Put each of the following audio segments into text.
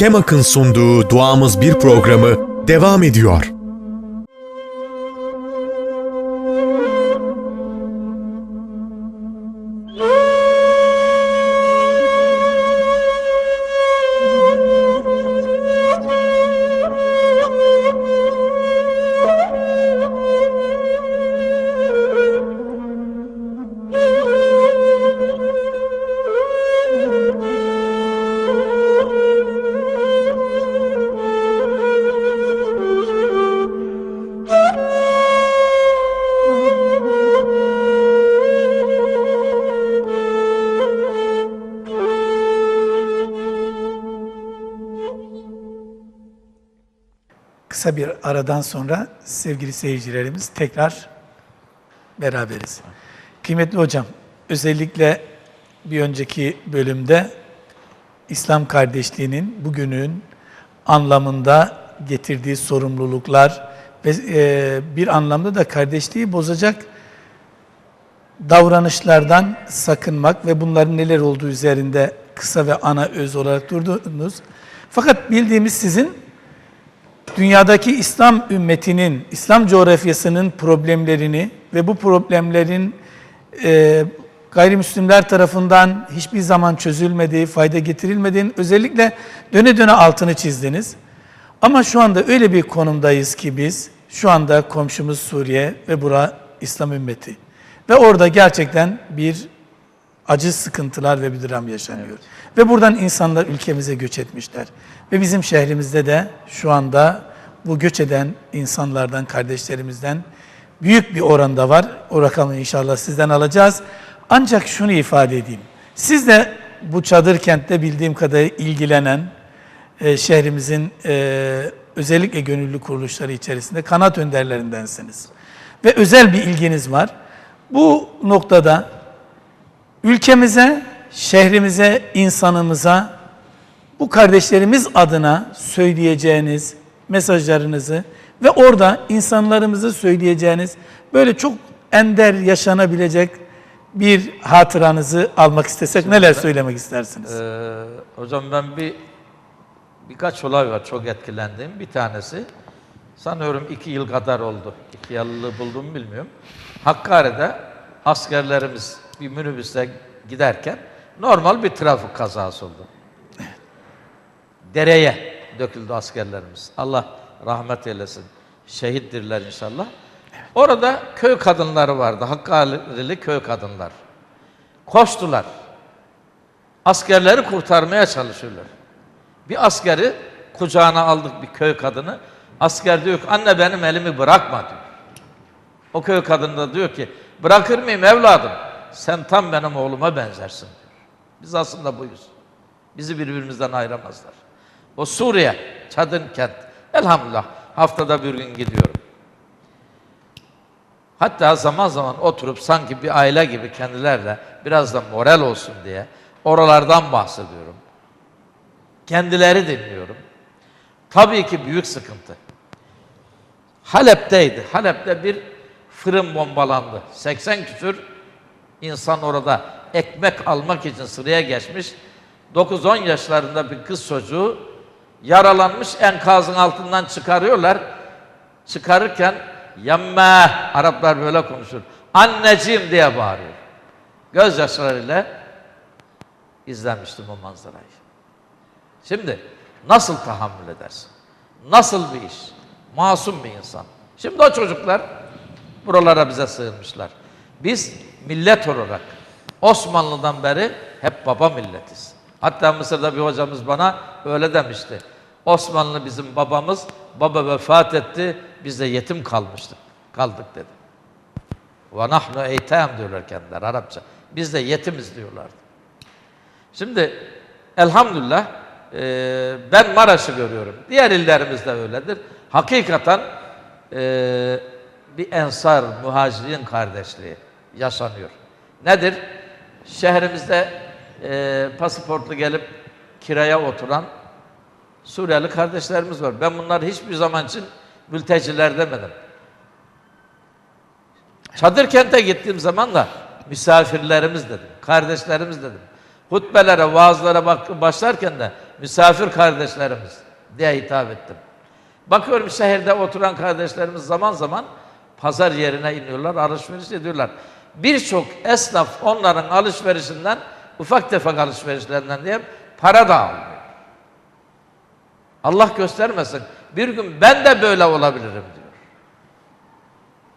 Kemak'ın sunduğu Duamız Bir programı devam ediyor. Aradan sonra sevgili seyircilerimiz tekrar beraberiz. Kıymetli hocam, özellikle bir önceki bölümde İslam kardeşliğinin bugünün anlamında getirdiği sorumluluklar ve e, bir anlamda da kardeşliği bozacak davranışlardan sakınmak ve bunların neler olduğu üzerinde kısa ve ana öz olarak durdunuz. Fakat bildiğimiz sizin dünyadaki İslam ümmetinin, İslam coğrafyasının problemlerini ve bu problemlerin e, gayrimüslimler tarafından hiçbir zaman çözülmediği, fayda getirilmediğinin özellikle döne döne altını çizdiniz. Ama şu anda öyle bir konumdayız ki biz, şu anda komşumuz Suriye ve bura İslam ümmeti. Ve orada gerçekten bir acı sıkıntılar ve bir dram yaşanıyor. Ve buradan insanlar ülkemize göç etmişler. Ve bizim şehrimizde de şu anda bu göç eden insanlardan, kardeşlerimizden büyük bir oranda var. O rakamı inşallah sizden alacağız. Ancak şunu ifade edeyim. Siz de bu çadır kentte bildiğim kadarıyla ilgilenen, e, şehrimizin e, özellikle gönüllü kuruluşları içerisinde kanat önderlerindensiniz. Ve özel bir ilginiz var. Bu noktada ülkemize, şehrimize, insanımıza bu kardeşlerimiz adına söyleyeceğiniz mesajlarınızı ve orada insanlarımızı söyleyeceğiniz böyle çok ender yaşanabilecek bir hatıranızı almak istesek neler söylemek istersiniz? Ee, hocam ben bir birkaç olay var çok etkilendiğim. Bir tanesi sanıyorum iki yıl kadar oldu. İki yıllığı buldum bilmiyorum. Hakkari'de askerlerimiz bir minibüste giderken normal bir trafik kazası oldu. Dereye döküldü askerlerimiz. Allah rahmet eylesin. Şehittirler inşallah. Orada köy kadınları vardı. Hakkari'li köy kadınlar. Koştular. Askerleri kurtarmaya çalışıyorlar. Bir askeri kucağına aldık bir köy kadını. Asker diyor ki anne benim elimi bırakma diyor. O köy kadını da diyor ki bırakır mıyım evladım? Sen tam benim oğluma benzersin diyor. Biz aslında buyuz. Bizi birbirimizden ayıramazlar. O Suriye, Çadın kent. Elhamdülillah haftada bir gün gidiyorum. Hatta zaman zaman oturup sanki bir aile gibi kendilerle biraz da moral olsun diye oralardan bahsediyorum. Kendileri dinliyorum. Tabii ki büyük sıkıntı. Halep'teydi. Halep'te bir fırın bombalandı. 80 küsür insan orada ekmek almak için sıraya geçmiş. 9-10 yaşlarında bir kız çocuğu yaralanmış enkazın altından çıkarıyorlar. Çıkarırken yamme Araplar böyle konuşur. Anneciğim diye bağırıyor. Gözyaşlarıyla izlemiştim o manzarayı. Şimdi nasıl tahammül edersin? Nasıl bir iş? Masum bir insan. Şimdi o çocuklar buralara bize sığınmışlar. Biz millet olarak Osmanlı'dan beri hep baba milletiz. Hatta Mısır'da bir hocamız bana öyle demişti. Osmanlı bizim babamız, baba vefat etti, biz de yetim kalmıştık, kaldık dedi. Ve nahnu eytem diyorlar kendiler Arapça. Biz de yetimiz diyorlardı. Şimdi elhamdülillah e, ben Maraş'ı görüyorum. Diğer illerimiz de öyledir. Hakikaten e, bir ensar, muhacirin kardeşliği yaşanıyor. Nedir? Şehrimizde e, pasaportlu gelip kiraya oturan Suriyeli kardeşlerimiz var. Ben bunları hiçbir zaman için mülteciler demedim. Çadır kente gittiğim zaman da misafirlerimiz dedim, kardeşlerimiz dedim. Hutbelere, vaazlara başlarken de misafir kardeşlerimiz diye hitap ettim. Bakıyorum şehirde oturan kardeşlerimiz zaman zaman pazar yerine iniyorlar, alışveriş ediyorlar. Birçok esnaf onların alışverişinden, ufak tefek alışverişlerinden diye para da almıyor. Allah göstermesin. Bir gün ben de böyle olabilirim diyor.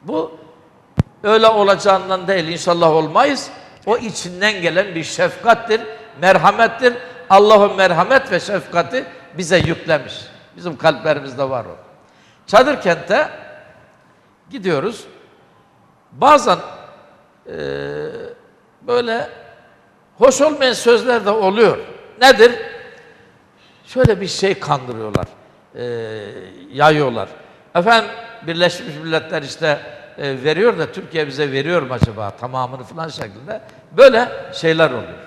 Bu öyle olacağından değil inşallah olmayız. O içinden gelen bir şefkattir, merhamettir. Allah'ın merhamet ve şefkati bize yüklemiş. Bizim kalplerimizde var o. Çadır kente gidiyoruz. Bazen eee, böyle hoş olmayan sözler de oluyor. Nedir? Şöyle bir şey kandırıyorlar, eee, yayıyorlar. Efendim Birleşmiş Milletler işte e, veriyor da Türkiye bize veriyor mu acaba tamamını falan şeklinde böyle şeyler oluyor.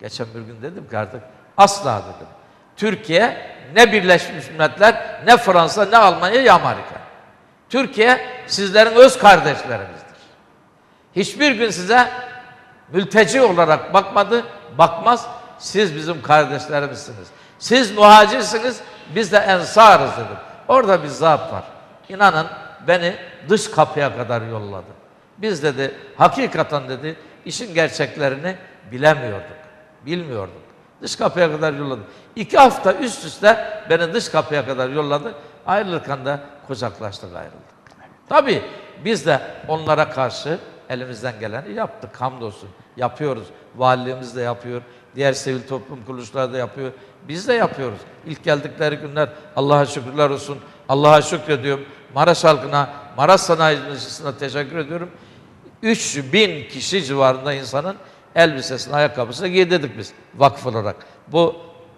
Geçen bir gün dedim ki artık asla dedim. Türkiye ne Birleşmiş Milletler, ne Fransa, ne Almanya, ne Amerika. Türkiye sizlerin öz kardeşlerinizdir. Hiçbir gün size mülteci olarak bakmadı, bakmaz. Siz bizim kardeşlerimizsiniz. Siz muhacirsiniz, biz de ensarız dedim. Orada bir zat var. İnanın beni dış kapıya kadar yolladı. Biz dedi, hakikaten dedi, işin gerçeklerini bilemiyorduk. Bilmiyorduk. Dış kapıya kadar yolladı. İki hafta üst üste beni dış kapıya kadar yolladı. Ayrılırken de kucaklaştık ayrıldık. Tabii biz de onlara karşı elimizden geleni yaptık. Hamdolsun. Yapıyoruz. Valiliğimiz de yapıyor. Diğer sivil toplum kuruluşları da yapıyor. Biz de yapıyoruz. İlk geldikleri günler Allah'a şükürler olsun. Allah'a şükrediyorum. Maraş halkına, Maraş sanayisine teşekkür ediyorum. 3000 kişi civarında insanın elbisesini, ayakkabısını giydirdik biz vakıf olarak. Bu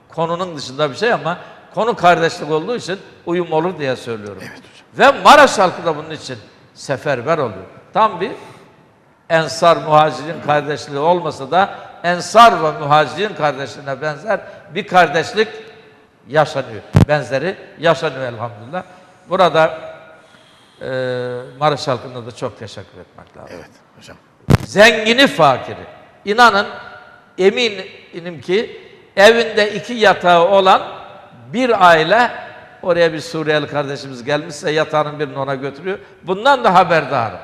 konunun dışında bir şey ama konu kardeşlik olduğu için uyum olur diye söylüyorum. Ve Maraş halkı da bunun için seferber oluyor. Tam bir ensar muhacirin kardeşliği olmasa da ensar ve muhacirin kardeşliğine benzer bir kardeşlik yaşanıyor. Benzeri yaşanıyor elhamdülillah. Burada e, Maraş halkına da çok teşekkür etmek lazım. Evet hocam. Zengini fakiri. İnanın eminim ki evinde iki yatağı olan bir aile oraya bir Suriyeli kardeşimiz gelmişse yatağının birini ona götürüyor. Bundan da haberdarım.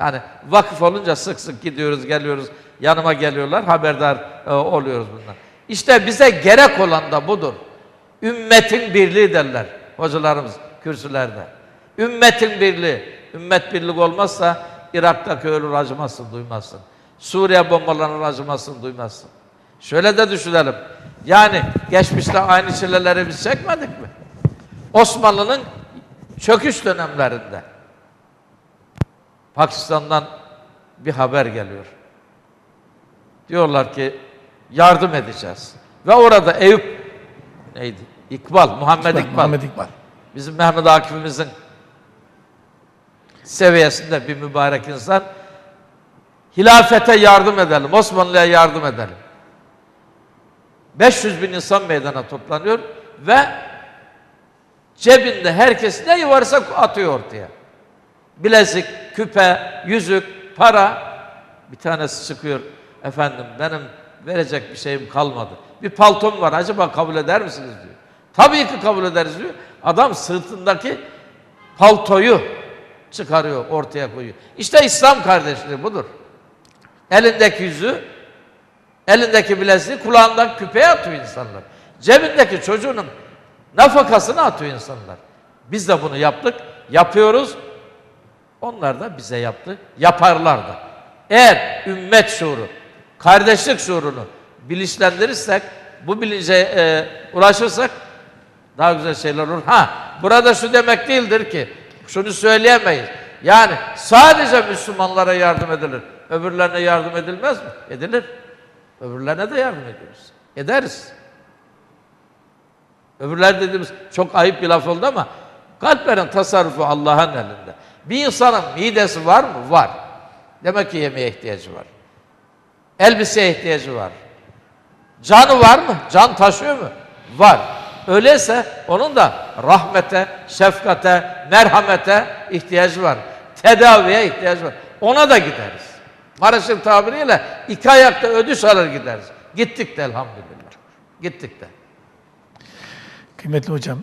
Yani vakıf olunca sık sık gidiyoruz, geliyoruz. Yanıma geliyorlar, haberdar e, oluyoruz bundan. İşte bize gerek olan da budur. Ümmetin birliği derler hocalarımız kürsülerde. Ümmetin birliği. Ümmet birlik olmazsa Irak'taki ölür acımazsın, duymazsın. Suriye bombalarının acımasını duymazsın. Şöyle de düşünelim. Yani geçmişte aynı çileleri biz çekmedik mi? Osmanlı'nın çöküş dönemlerinde Pakistan'dan bir haber geliyor. Diyorlar ki yardım edeceğiz. Ve orada Eyüp neydi? İkbal, Muhammed İkbal. Muhammed İkbal. Bizim Mehmet Akif'imizin seviyesinde bir mübarek insan. Hilafete yardım edelim, Osmanlı'ya yardım edelim. 500 bin insan meydana toplanıyor ve cebinde herkes ne varsa atıyor ortaya. Bilezik, küpe, yüzük, para. Bir tanesi çıkıyor. Efendim benim verecek bir şeyim kalmadı. Bir paltom var acaba kabul eder misiniz diyor. Tabii ki kabul ederiz diyor. Adam sırtındaki paltoyu çıkarıyor, ortaya koyuyor. İşte İslam kardeşliği budur. Elindeki yüzü, elindeki bileziği, kulağından küpeye atıyor insanlar. Cebindeki çocuğunun nafakasını atıyor insanlar. Biz de bunu yaptık, yapıyoruz. Onlar da bize yaptı, yaparlar da. Eğer ümmet şuuru, kardeşlik şuurunu bilinçlendirirsek, bu bilince e, ulaşırsak daha güzel şeyler olur. Ha, burada şu demek değildir ki, şunu söyleyemeyiz. Yani sadece Müslümanlara yardım edilir. Öbürlerine yardım edilmez mi? Edilir. Öbürlerine de yardım ediyoruz. Ederiz. Öbürler dediğimiz çok ayıp bir laf oldu ama kalplerin tasarrufu Allah'ın elinde. Bir insanın midesi var mı? Var. Demek ki yemeğe ihtiyacı var. Elbiseye ihtiyacı var. Canı var mı? Can taşıyor mu? Var. Öyleyse onun da rahmete, şefkate, merhamete ihtiyacı var. Tedaviye ihtiyacı var. Ona da gideriz. Maraş'ın tabiriyle iki ayakta ödüş alır gideriz. Gittik de elhamdülillah. Gittik de. Kıymetli hocam,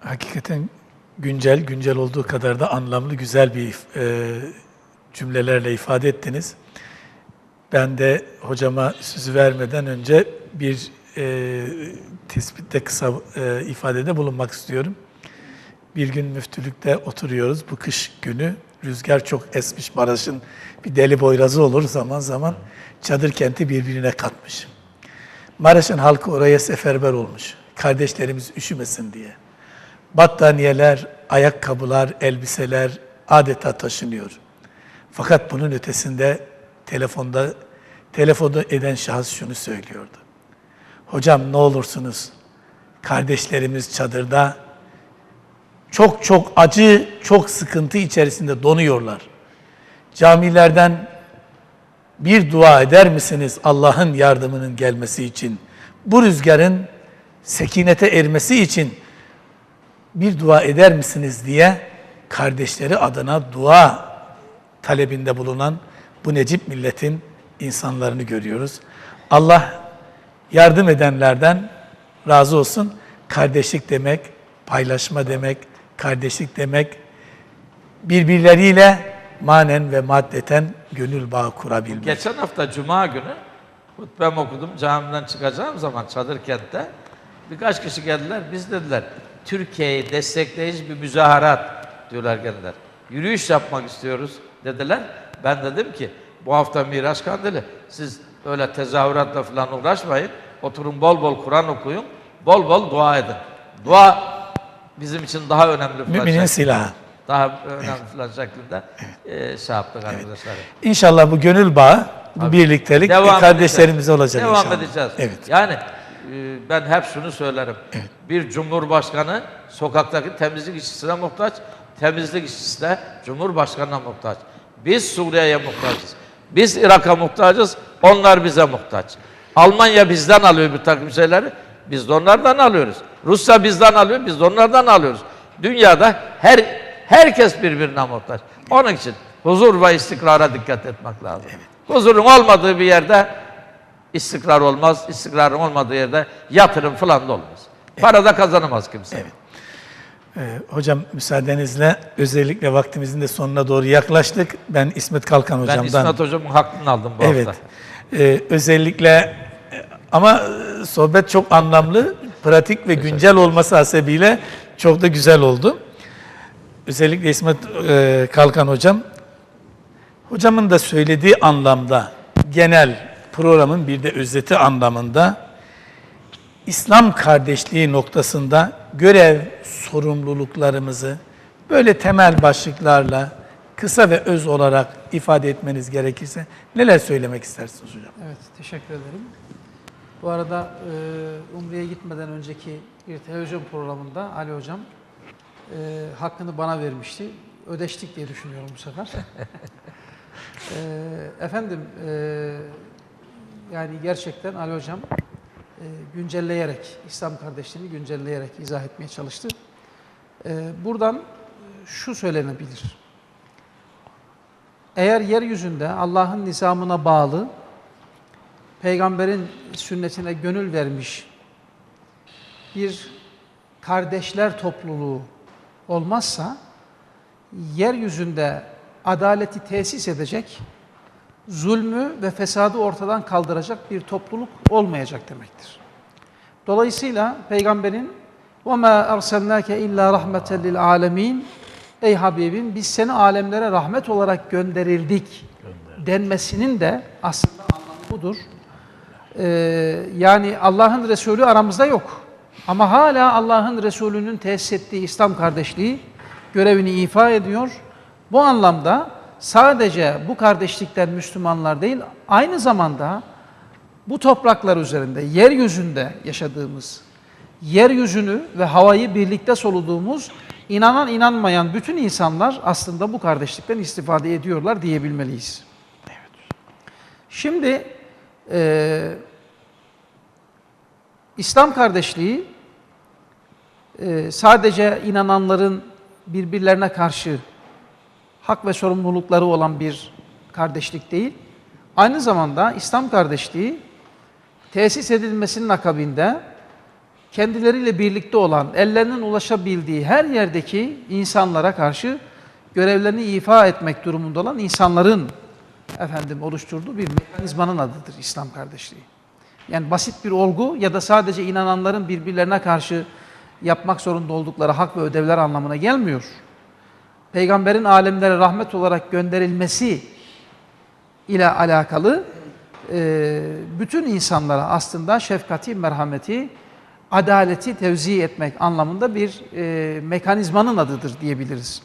hakikaten güncel, güncel olduğu kadar da anlamlı, güzel bir e, cümlelerle ifade ettiniz. Ben de hocama sözü vermeden önce bir e, tespitte kısa e, ifadede bulunmak istiyorum. Bir gün müftülükte oturuyoruz bu kış günü. Rüzgar çok esmiş, Maraş'ın bir deli boyrazı olur zaman zaman. Çadır kenti birbirine katmış. Maraş'ın halkı oraya seferber olmuş. Kardeşlerimiz üşümesin diye. Battaniyeler, ayakkabılar, elbiseler adeta taşınıyor. Fakat bunun ötesinde telefonda telefonu eden şahıs şunu söylüyordu. Hocam ne olursunuz kardeşlerimiz çadırda çok çok acı, çok sıkıntı içerisinde donuyorlar. Camilerden bir dua eder misiniz Allah'ın yardımının gelmesi için? Bu rüzgarın sekinete ermesi için bir dua eder misiniz diye kardeşleri adına dua talebinde bulunan bu Necip milletin insanlarını görüyoruz. Allah yardım edenlerden razı olsun. Kardeşlik demek, paylaşma demek, kardeşlik demek, birbirleriyle manen ve maddeten gönül bağı kurabilmek. Geçen hafta Cuma günü hutbem okudum. Camiden çıkacağım zaman çadır kentte birkaç kişi geldiler. Biz dediler Türkiye'yi destekleyici bir müzaharat diyorlar geldiler. Yürüyüş yapmak istiyoruz dediler. Ben dedim ki bu hafta Miraç Kandili. Siz öyle tezahüratla falan uğraşmayın. Oturun bol bol Kur'an okuyun. Bol bol dua edin. Dua bizim için daha önemli. falan Müminin silahı. Daha önemli falan şeklinde e, şey yaptık arkadaşlar. İnşallah bu gönül bağı, bu birliktelik Devam kardeşlerimize olacak Devam inşallah. edeceğiz. Evet. Yani e, ben hep şunu söylerim. Bir cumhurbaşkanı sokaktaki temizlik işçisine muhtaç, temizlik işçisi de cumhurbaşkanına muhtaç. Biz Suriye'ye muhtaçız. Biz Irak'a muhtacız, onlar bize muhtaç. Almanya bizden alıyor bir takım şeyleri, biz de onlardan alıyoruz. Rusya bizden alıyor, biz de onlardan alıyoruz. Dünyada her herkes birbirine muhtaç. Onun için huzur ve istikrara dikkat etmek lazım. Huzurun olmadığı bir yerde istikrar olmaz, istikrarın olmadığı yerde yatırım falan da olmaz. Para da kazanamaz kimse. Ee, hocam müsaadenizle özellikle vaktimizin de sonuna doğru yaklaştık. Ben İsmet Kalkan Ben hocamdan. İsmet Hocam'ın hakkını aldım bu Evet. hafta. Ee, özellikle ama sohbet çok anlamlı, pratik ve güncel olması hasebiyle çok da güzel oldu. Özellikle İsmet e, Kalkan hocam, hocamın da söylediği anlamda, genel programın bir de özeti anlamında İslam kardeşliği noktasında görev sorumluluklarımızı böyle temel başlıklarla kısa ve öz olarak ifade etmeniz gerekirse neler söylemek istersiniz hocam? Evet, teşekkür ederim. Bu arada e, Umre'ye gitmeden önceki bir televizyon programında Ali Hocam e, hakkını bana vermişti. Ödeştik diye düşünüyorum bu sefer. e, efendim, e, yani gerçekten Ali Hocam e, güncelleyerek, İslam kardeşliğini güncelleyerek izah etmeye çalıştı. E, buradan şu söylenebilir. Eğer yeryüzünde Allah'ın nizamına bağlı, peygamberin sünnetine gönül vermiş bir kardeşler topluluğu olmazsa, yeryüzünde adaleti tesis edecek, zulmü ve fesadı ortadan kaldıracak bir topluluk olmayacak demektir. Dolayısıyla peygamberin وَمَا أَرْسَلْنَاكَ اِلَّا رَحْمَةً لِلْعَالَمِينَ Ey Habibim biz seni alemlere rahmet olarak gönderildik denmesinin de aslında anlamı budur. Ee, yani Allah'ın Resulü aramızda yok. Ama hala Allah'ın Resulü'nün tesis ettiği İslam kardeşliği görevini ifa ediyor. Bu anlamda sadece bu kardeşlikten Müslümanlar değil, aynı zamanda bu topraklar üzerinde, yeryüzünde yaşadığımız, yeryüzünü ve havayı birlikte soluduğumuz, inanan inanmayan bütün insanlar aslında bu kardeşlikten istifade ediyorlar diyebilmeliyiz. Şimdi e, İslam kardeşliği e, sadece inananların birbirlerine karşı hak ve sorumlulukları olan bir kardeşlik değil. Aynı zamanda İslam kardeşliği tesis edilmesinin akabinde kendileriyle birlikte olan, ellerinin ulaşabildiği her yerdeki insanlara karşı görevlerini ifa etmek durumunda olan insanların efendim oluşturduğu bir mekanizmanın adıdır İslam kardeşliği. Yani basit bir olgu ya da sadece inananların birbirlerine karşı yapmak zorunda oldukları hak ve ödevler anlamına gelmiyor. Peygamberin alemlere rahmet olarak gönderilmesi ile alakalı e, bütün insanlara aslında şefkati, merhameti, adaleti tevzi etmek anlamında bir e, mekanizmanın adıdır diyebiliriz.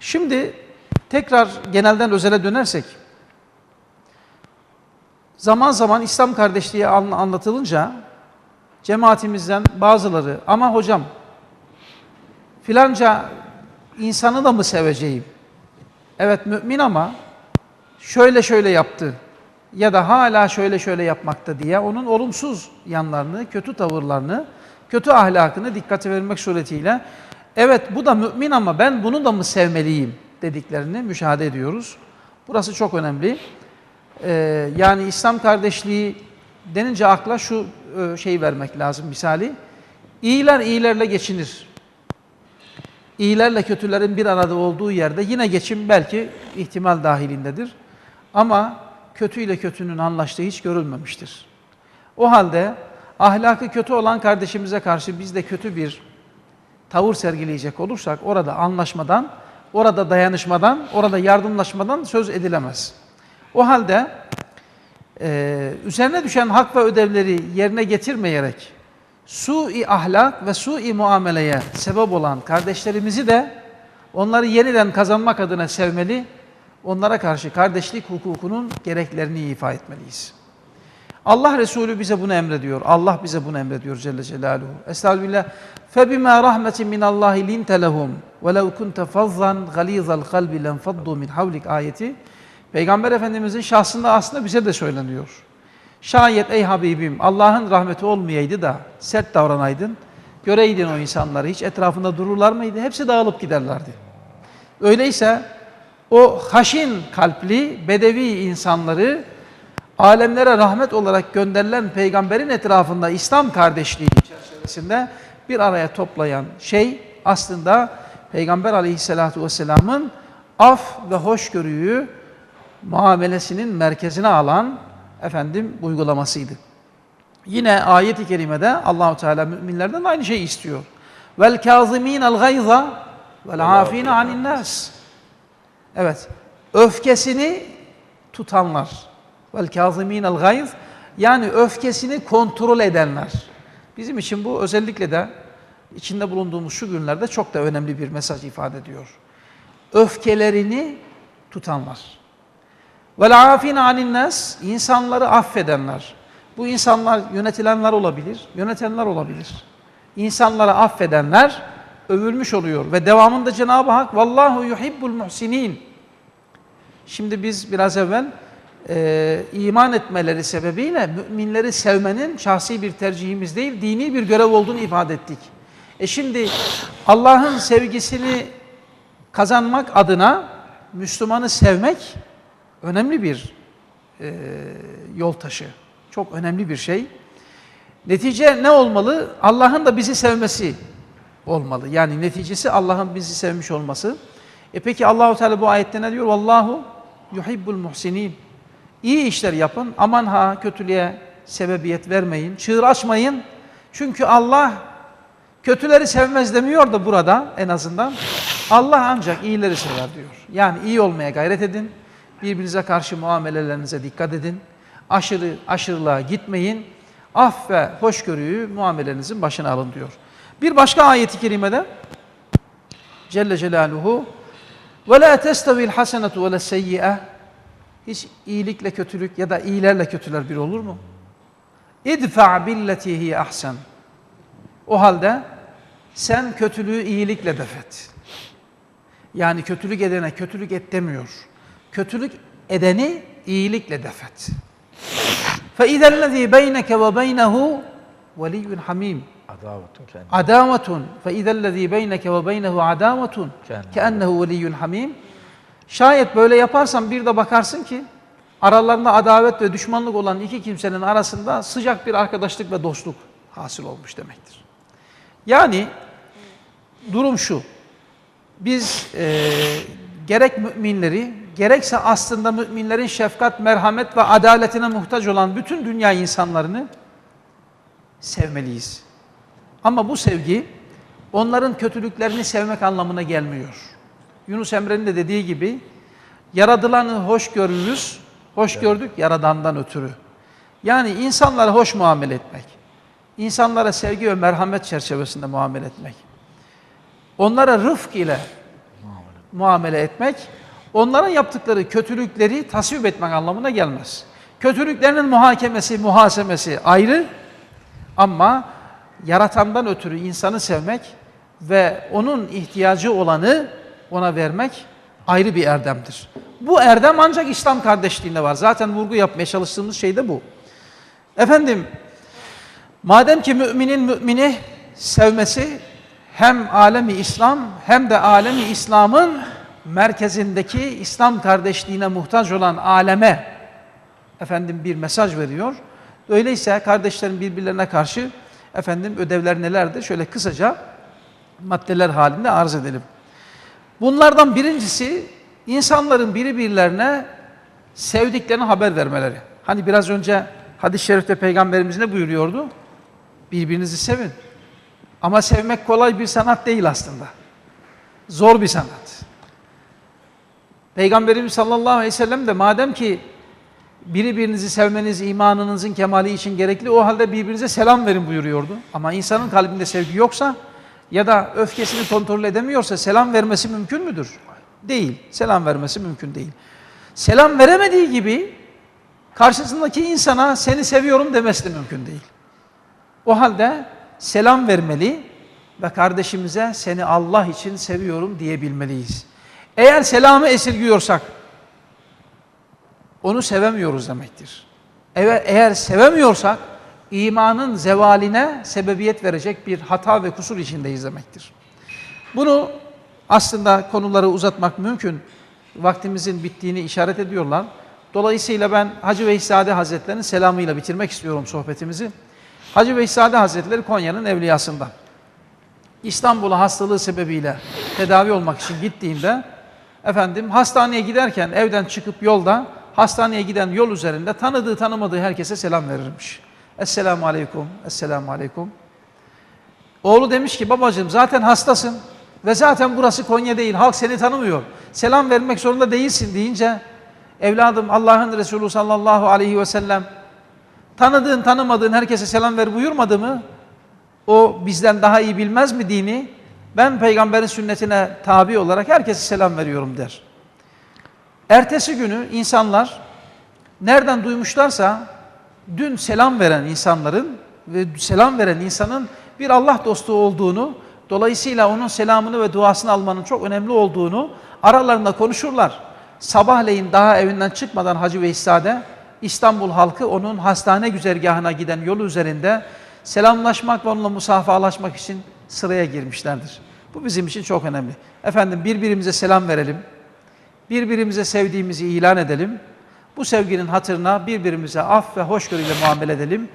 Şimdi tekrar genelden özele dönersek, zaman zaman İslam kardeşliği an- anlatılınca cemaatimizden bazıları ama hocam filanca insanı da mı seveceğim? Evet mümin ama şöyle şöyle yaptı ya da hala şöyle şöyle yapmakta diye onun olumsuz yanlarını, kötü tavırlarını, kötü ahlakını dikkate vermek suretiyle evet bu da mümin ama ben bunu da mı sevmeliyim dediklerini müşahede ediyoruz. Burası çok önemli. Ee, yani İslam kardeşliği denince akla şu e, şey vermek lazım misali. İyiler iyilerle geçinir. İyilerle kötülerin bir arada olduğu yerde yine geçim belki ihtimal dahilindedir. Ama kötüyle kötünün anlaştığı hiç görülmemiştir. O halde ahlakı kötü olan kardeşimize karşı biz de kötü bir tavır sergileyecek olursak orada anlaşmadan, orada dayanışmadan, orada yardımlaşmadan söz edilemez. O halde e, üzerine düşen hak ve ödevleri yerine getirmeyerek sui ahlak ve sui muameleye sebep olan kardeşlerimizi de onları yeniden kazanmak adına sevmeli, onlara karşı kardeşlik hukukunun gereklerini ifa etmeliyiz. Allah Resulü bize bunu emrediyor. Allah bize bunu emrediyor Celle Celaluhu. Estağfirullah. فَبِمَا رَحْمَةٍ مِنَ اللّٰهِ لِنْتَ لَهُمْ وَلَوْ كُنْتَ فَظًّا غَلِيظَ الْقَلْبِ لَنْفَضُّوا مِنْ حَوْلِكَ ayeti Peygamber Efendimizin şahsında aslında bize de söyleniyor. Şayet ey Habibim Allah'ın rahmeti olmayaydı da sert davranaydın, göreydin o insanları hiç etrafında dururlar mıydı? Hepsi dağılıp giderlerdi. Öyleyse o haşin kalpli bedevi insanları alemlere rahmet olarak gönderilen peygamberin etrafında İslam kardeşliği çerçevesinde bir araya toplayan şey aslında Peygamber aleyhissalatu vesselamın af ve hoşgörüyü muamelesinin merkezine alan efendim uygulamasıydı. Yine ayet-i kerimede Allahu Teala müminlerden aynı şeyi istiyor. Vel kazimin el gayza vel afina anin nas. Evet. Öfkesini tutanlar. Vel kazimin el gayz yani öfkesini kontrol edenler. Bizim için bu özellikle de içinde bulunduğumuz şu günlerde çok da önemli bir mesaj ifade ediyor. Öfkelerini tutanlar. Vel afin anin nas insanları affedenler. Bu insanlar yönetilenler olabilir, yönetenler olabilir. İnsanları affedenler övülmüş oluyor ve devamında Cenab-ı Hak vallahu yuhibbul muhsinin. Şimdi biz biraz evvel e, iman etmeleri sebebiyle müminleri sevmenin şahsi bir tercihimiz değil, dini bir görev olduğunu ifade ettik. E şimdi Allah'ın sevgisini kazanmak adına Müslümanı sevmek önemli bir e, yol taşı. Çok önemli bir şey. Netice ne olmalı? Allah'ın da bizi sevmesi olmalı. Yani neticesi Allah'ın bizi sevmiş olması. E peki Allahu Teala bu ayette ne diyor? Vallahu yuhibbul muhsinin. İyi işler yapın. Aman ha kötülüğe sebebiyet vermeyin. Çığır açmayın. Çünkü Allah kötüleri sevmez demiyor da burada en azından. Allah ancak iyileri sever diyor. Yani iyi olmaya gayret edin. Birbirinize karşı muamelelerinize dikkat edin. Aşırı aşırılığa gitmeyin. Af ve hoşgörüyü muamelenizin başına alın diyor. Bir başka ayeti kerimede Celle Celaluhu ve la testavi'l hasenetu ve le's hiç iyilikle kötülük ya da iyilerle kötüler bir olur mu? İdfa billeti hiye ahsen. O halde sen kötülüğü iyilikle defet. Yani kötülük edene kötülük et demiyor. Kötülük edeni iyilikle defet. فَاِذَا الَّذ۪ي بَيْنَكَ وَبَيْنَهُ وَلِيٌّ hamim. Adavetun kendi. Adametun fe izellezî beyneke ve beynehu adametun keennehu veliyyun hamim. Şayet böyle yaparsan bir de bakarsın ki aralarında adavet ve düşmanlık olan iki kimsenin arasında sıcak bir arkadaşlık ve dostluk hasıl olmuş demektir. Yani durum şu. Biz e, gerek müminleri, gerekse aslında müminlerin şefkat, merhamet ve adaletine muhtaç olan bütün dünya insanlarını sevmeliyiz. Ama bu sevgi onların kötülüklerini sevmek anlamına gelmiyor. Yunus Emre'nin de dediği gibi yaradılanı hoş görürüz, hoş gördük yaradandan ötürü. Yani insanlara hoş muamele etmek, insanlara sevgi ve merhamet çerçevesinde muamele etmek, onlara rıfk ile muamele etmek, onların yaptıkları kötülükleri tasvip etmek anlamına gelmez. Kötülüklerinin muhakemesi, muhasebesi ayrı ama yaratandan ötürü insanı sevmek ve onun ihtiyacı olanı ona vermek ayrı bir erdemdir. Bu erdem ancak İslam kardeşliğinde var. Zaten vurgu yapmaya çalıştığımız şey de bu. Efendim, madem ki müminin mümini sevmesi hem alemi İslam hem de alemi İslam'ın merkezindeki İslam kardeşliğine muhtaç olan aleme efendim bir mesaj veriyor. Öyleyse kardeşlerin birbirlerine karşı efendim ödevler nelerdir? Şöyle kısaca maddeler halinde arz edelim. Bunlardan birincisi insanların birbirlerine sevdiklerini haber vermeleri. Hani biraz önce hadis-i şerifte peygamberimiz ne buyuruyordu? Birbirinizi sevin. Ama sevmek kolay bir sanat değil aslında. Zor bir sanat. Peygamberimiz sallallahu aleyhi ve sellem de madem ki birbirinizi sevmeniz imanınızın kemali için gerekli o halde birbirinize selam verin buyuruyordu. Ama insanın kalbinde sevgi yoksa ya da öfkesini kontrol edemiyorsa selam vermesi mümkün müdür? Değil. Selam vermesi mümkün değil. Selam veremediği gibi karşısındaki insana seni seviyorum demesi de mümkün değil. O halde selam vermeli ve kardeşimize seni Allah için seviyorum diyebilmeliyiz. Eğer selamı esirgiyorsak onu sevemiyoruz demektir. Evet, eğer sevemiyorsak imanın zevaline sebebiyet verecek bir hata ve kusur içindeyiz demektir. Bunu aslında konuları uzatmak mümkün. Vaktimizin bittiğini işaret ediyorlar. Dolayısıyla ben Hacı Veyhisade Hazretleri'nin selamıyla bitirmek istiyorum sohbetimizi. Hacı Veyhisade Hazretleri Konya'nın evliyasından. İstanbul'a hastalığı sebebiyle tedavi olmak için gittiğimde efendim hastaneye giderken evden çıkıp yolda hastaneye giden yol üzerinde tanıdığı tanımadığı herkese selam verirmiş. Esselamu aleyküm, esselamu aleyküm. Oğlu demiş ki babacığım zaten hastasın ve zaten burası Konya değil, halk seni tanımıyor. Selam vermek zorunda değilsin deyince evladım Allah'ın Resulü sallallahu aleyhi ve sellem tanıdığın tanımadığın herkese selam ver buyurmadı mı? O bizden daha iyi bilmez mi dini? Ben peygamberin sünnetine tabi olarak herkese selam veriyorum der. Ertesi günü insanlar nereden duymuşlarsa dün selam veren insanların ve selam veren insanın bir Allah dostu olduğunu, dolayısıyla onun selamını ve duasını almanın çok önemli olduğunu aralarında konuşurlar. Sabahleyin daha evinden çıkmadan Hacı Veyhisade İstanbul halkı onun hastane güzergahına giden yolu üzerinde selamlaşmak ve onunla musafahalaşmak için sıraya girmişlerdir. Bu bizim için çok önemli. Efendim birbirimize selam verelim. Birbirimize sevdiğimizi ilan edelim. Bu sevginin hatırına birbirimize af ve hoşgörüyle muamele edelim.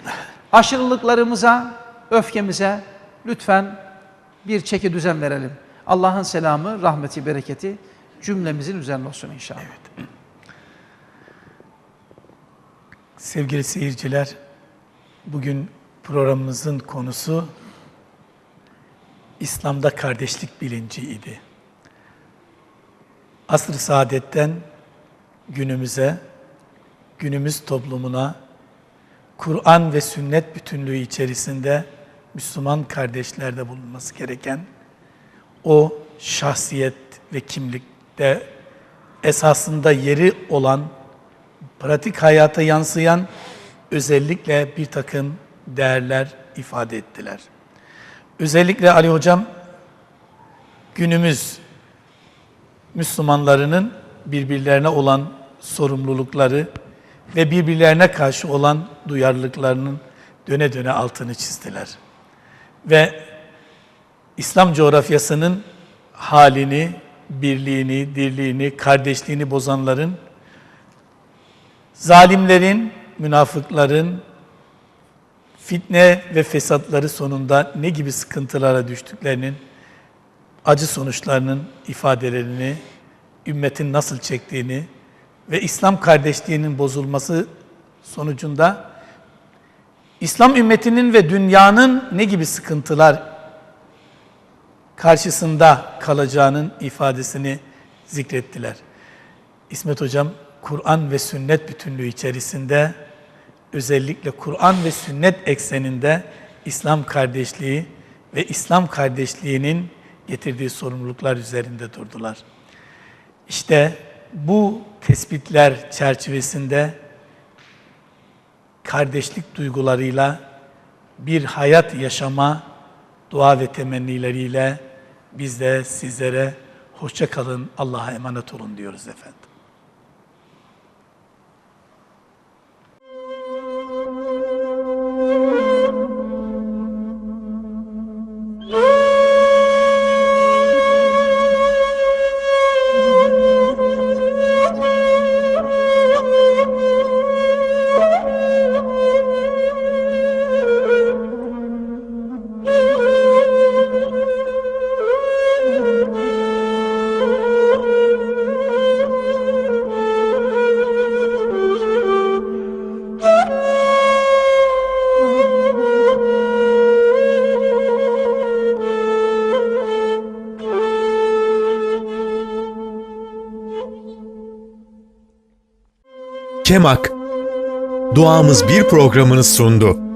Aşırılıklarımıza, öfkemize lütfen bir çeki düzen verelim. Allah'ın selamı, rahmeti, bereketi cümlemizin üzerine olsun inşallah. Sevgili seyirciler, bugün programımızın konusu İslam'da kardeşlik bilinci idi. Asr-ı saadetten günümüze, günümüz toplumuna Kur'an ve sünnet bütünlüğü içerisinde Müslüman kardeşlerde bulunması gereken o şahsiyet ve kimlikte esasında yeri olan, pratik hayata yansıyan özellikle bir takım değerler ifade ettiler. Özellikle Ali Hocam günümüz Müslümanlarının birbirlerine olan sorumlulukları ve birbirlerine karşı olan duyarlılıklarının döne döne altını çizdiler. Ve İslam coğrafyasının halini, birliğini, dirliğini, kardeşliğini bozanların, zalimlerin, münafıkların, fitne ve fesatları sonunda ne gibi sıkıntılara düştüklerinin acı sonuçlarının ifadelerini, ümmetin nasıl çektiğini ve İslam kardeşliğinin bozulması sonucunda İslam ümmetinin ve dünyanın ne gibi sıkıntılar karşısında kalacağının ifadesini zikrettiler. İsmet Hocam Kur'an ve sünnet bütünlüğü içerisinde özellikle Kur'an ve sünnet ekseninde İslam kardeşliği ve İslam kardeşliğinin getirdiği sorumluluklar üzerinde durdular. İşte bu tespitler çerçevesinde kardeşlik duygularıyla bir hayat yaşama dua ve temennileriyle biz de sizlere hoşça kalın, Allah'a emanet olun diyoruz efendim. Kemak Duamız bir programını sundu.